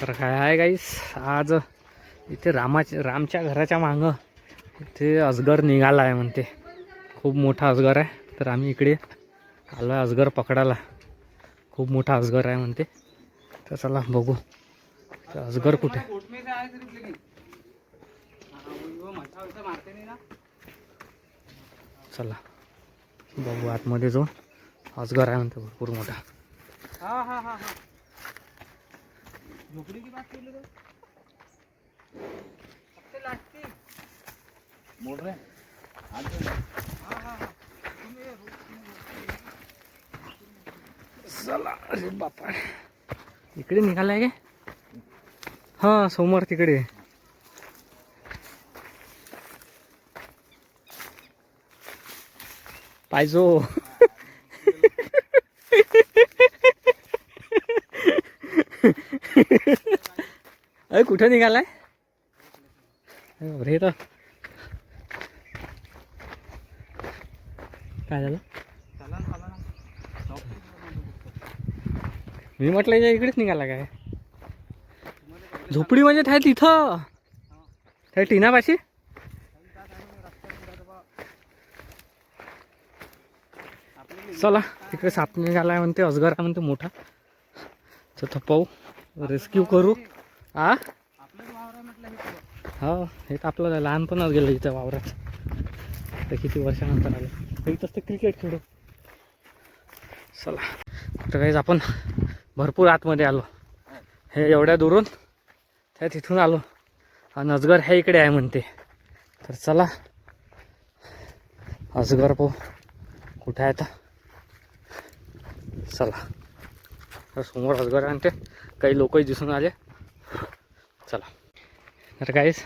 तर काय आहे गाईस आज इथे रामाच्या रामच्या घराच्या मागं इथे अजगर निघाला आहे म्हणते. खूप मोठा अजगर आहे. तर आम्ही इकडे आलो आहे अजगर पकडायला. खूप मोठा अजगर आहे म्हणते. तर चला बघू. तर अजगर कुठे? चला. बघू आतमध्ये जाऊन. अजगर आहे म्हणते भरपूर मोठा. हा हा हा हा. झोपडी की बात केली रे लागते मोड रे. हा हा चला अरे बापा. इकडे निघालाय काय? हा समोर तिकडे. पाहिजो. अरे कुठे निघालाय? अरे तर काय झालं? मी म्हटलं याच्या इकडेच निघाला काय? झोपडी म्हणजे काय तिथं. त्या टीनापाशी चला तिकडे साप निघालाय म्हणते अजगर म्हणते मोठा. तर पाहू. रेस्क्यू करू. आ? हा हे हो हे तर आपलं लहानपणाच गेलं इथं वावरात. तर किती वर्षानंतर आलं. इथंच तर क्रिकेट खेळू. चला. तर काहीच आपण भरपूर आतमध्ये आलो. हे एवढ्या दुरून त्या तिथून आलो. आणि अजगर ह्या इकडे आहे म्हणते. तर चला. अजगर पाहू. कुठे आहे तर चला. समोर अजगर आहे म्हणते काही लोकही दिसून आले. चला. तर काहीच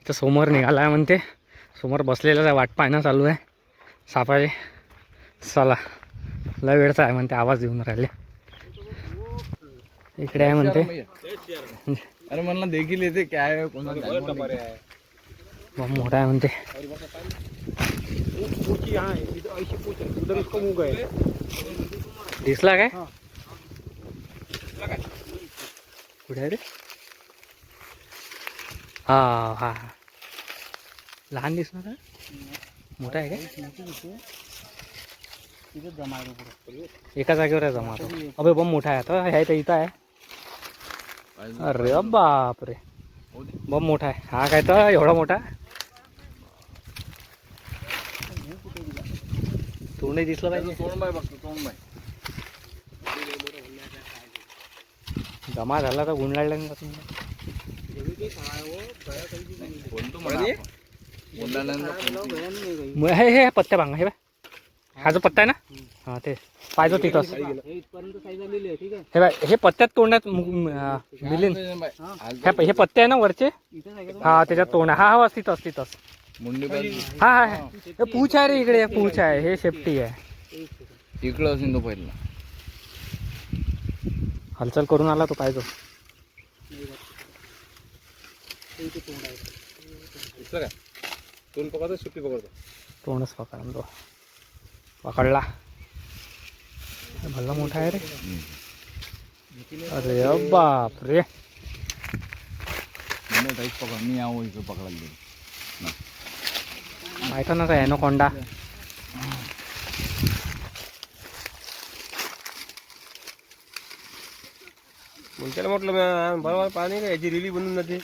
इथं समोर निघाला आहे म्हणते. समोर बसलेलं आहे वाट पाहणं चालू आहे. सापाचे चला. लय वेळचा आहे म्हणते आवाज येऊन राहिले. इकडे आहे म्हणते. अरे म्हणला देखील येते काय मोठा आहे म्हणते. दिसला काय? कुठे रे. हा हा हा. लहान दिसणार मोठा आहे काय जमा. एका जागेवर आहे जमा. अबे बम मोठा आहे आता. ह्या इथं इथं आहे. अरे बाप रे बम मोठा आहे. हा काय तर एवढा मोठा? तोंडही दिसलं पाहिजे. तोंड बाय बघतो तोंड बाय. जमा झाला तर गुंडाळला नाही तुम्ही? हे हे पत्त्या भांगा हे बा हा जो पत्ता आहे ना? हा ते. पाहिजे तिथंच हे बाय हे पत्त्यात तोंडात मिलीन हे हे पत्ते आहे ना वरचे? हा त्याच्यात तोंड हा हा तिथंच तिथंच मुंडी हा हा हा. पूछ आहे रे इकडे पूछ आहे. हे सेफ्टी आहे. इकडं असेल तो पहिला. हालचाल करून आला तो पाहिजे. तोंड आहे दिसलं काय? तोंड पकडतो सुट्टी पकडतो? तोंडच पकडा तो. पकडला. भल्ला मोठा आहे रे. अरे बाप रे पकड मी यावं इकडं पकडायला माहिती ना काय कोंडा त्याला म्हटलं मी बरोबर पाणी याची रिली बनून जाते.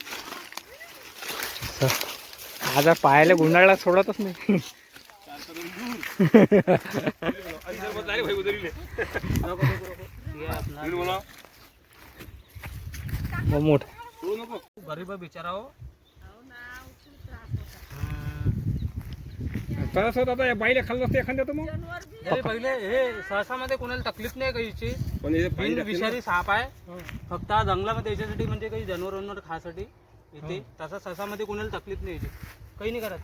आज पायाला गुंडाळला सोडतच नाही. मग मोठा. गरीब हो आता बाईला खाल्लं असतं एखाद्या तर मग. हे पहिले हे सहसामध्ये कोणाला तकलीफ नाही काहीची पण. विषारी साप आहे. फक्त हा जंगलामध्ये याच्यासाठी म्हणजे काही जनावर वनावर खासाठी येते तसा सहसामध्ये कोणाला तकलीफ नाही याची. काही नाही करत.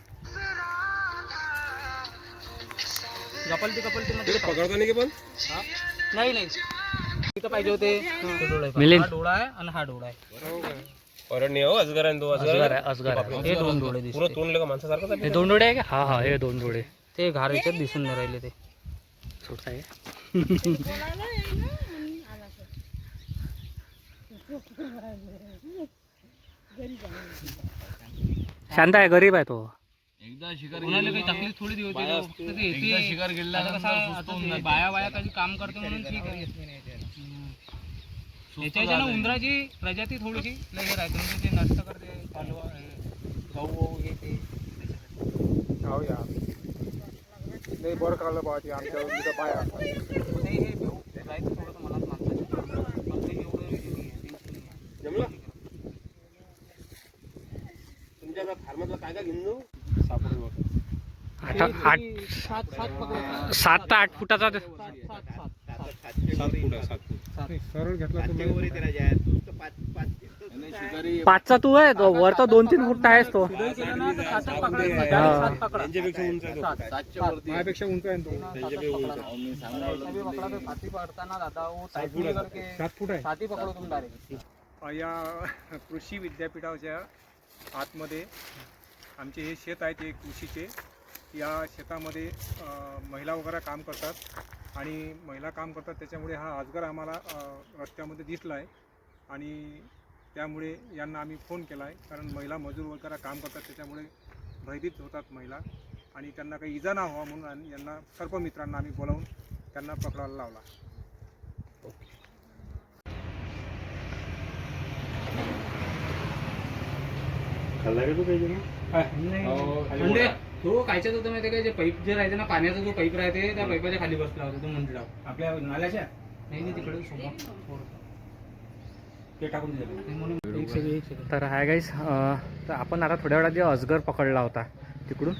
गपलती कपलती मध्ये ते पकडता नाही की पण? हा? नाही नाही. इथं पाहिजे होते. ते डोळा आहे. मिलिंद. हा डोळा आहे आणि हा डोळा आहे. अरण्य हो अजगर आहे तो अजगर आहे. अजगर आहे हे दोन डोळे पुरं दिसते आहे हे दोन डोळे आहे का? हा हा हे दोन डोळे. ते घार याच्यात दिसून नाही राहिले ते आहे शांत आहे गरीब आहे तो. एकदा शिकार कोणाला काही तकलीफ थोडी देऊ बाया फक्त येते. शिकार गेला आता कसं आहे, आता ते बाया बाया काही काम करते म्हणून ठीक आहे. त्याच्या ना उंदराची प्रजाती थोडीशी लय हे राहते म्हणजे ते नष्ट करते कालवा हे, गहू ते. बरं काढलं बाबा ते आमच्या बाया. नाही हे घेऊ राहायचं थोडंसं मनात मागचं पण ते एवढं हे नाही आहे, tension नाही आहे. जमलं काय काय घेऊन जाऊ आठ आठ सात सात पकडा सात ते आठ फुटाचा ते- सात सात सात सात फूट आहे सात फूट नाही, सरळ घेतला तुम्ही आणि शिकारी पाचचा तू आहे तो वर तर दोन तीन फूट आहेस तो शिदोरी केलं ना तर सातच पकडा हा. सात पकडा त्यांच्यापेक्षा उंच आहे तो. सात सातच्या वरती आहे. माझ्यापेक्षा उंच आहे ना तो त्यांच्यापेक्षा उंच आहे. मी सांगायला ऐसा भी पकड़ा तो साथी पकड़ता ना दादा वो सात टाइट फुट नहीं आहे. करके सात फूट आहे साथी पकड़ो तुम डायरेक्ट या कृषी विद्यापीठाच्या आतमध्ये आमचे हे शेत आहे ते कृषीचे. या शेतामध्ये महिला वगैरे काम करतात आणि महिला काम करतात त्याच्यामुळे हा आजगर आम्हाला रस्त्यामध्ये दिसला आहे आणि त्यामुळे यांना आम्ही फोन केला आहे कारण महिला मजूर वगैरे काम करतात त्याच्यामुळे भयभीत होतात महिला आणि त्यांना काही इजा ना व्हावा म्हणून आणि यांना सर्व मित्रांना आम्ही बोलावून त्यांना पकडायला लावला. म्हणजे तो कायच्यात होतं माहिती का? जे पाईप जे राहते ना पाण्याचा जो पाईप राहते त्या पाईपाच्या खाली बसला होता तो म्हटला आपल्या नाल्याच्या? नाही नाही तिकडे समोर. ते टाकून दिलं. ते म्हणून तर हाय गाईस तर आपण आता थोड्या वेळात अजगर पकडला होता तिकडून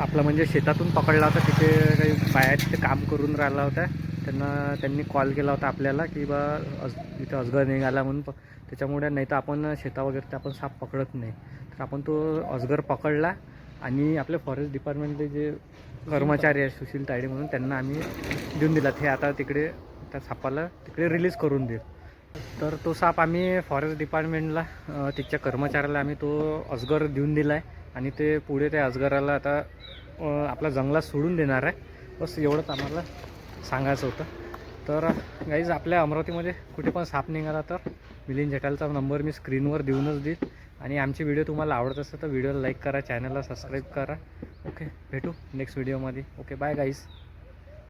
आपला म्हणजे शेतातून पकडला होता तिथे काही बाया तिथे काम करून राहिला होता. त्यांना त्यांनी कॉल केला होता आपल्याला की बा अज इथं अजगर निघाला म्हणून. प त्याच्यामुळे नाही तर आपण शेता वगैरे ते आपण साप पकडत नाही. तर आपण तो अजगर पकडला आणि आपले फॉरेस्ट डिपार्टमेंटचे जे कर्मचारी आहेत सुशील तायडे म्हणून त्यांना आम्ही देऊन दिला. ते आता तिकडे त्या सापाला तिकडे रिलीज करून देईल. तर तो साप आम्ही फॉरेस्ट डिपार्टमेंटला तिच्या कर्मचाऱ्याला आम्ही तो अजगर देऊन दिला आहे आणि ते पुढे त्या अजगराला आता आपला आपल्या जंगलात सोडून देणार आहे. बस एवढंच आम्हाला सांगायचं होतं. तर गाईज आपल्या अमरावतीमध्ये कुठे पण साप निघाला तर मिलिंद जटालचा नंबर मी स्क्रीनवर देऊनच देईल आणि आमचे व्हिडिओ तुम्हाला आवडत असेल तर व्हिडिओला लाईक करा चॅनलला सबस्क्राईब करा. ओके भेटू नेक्स्ट व्हिडिओमध्ये ओके बाय गाईज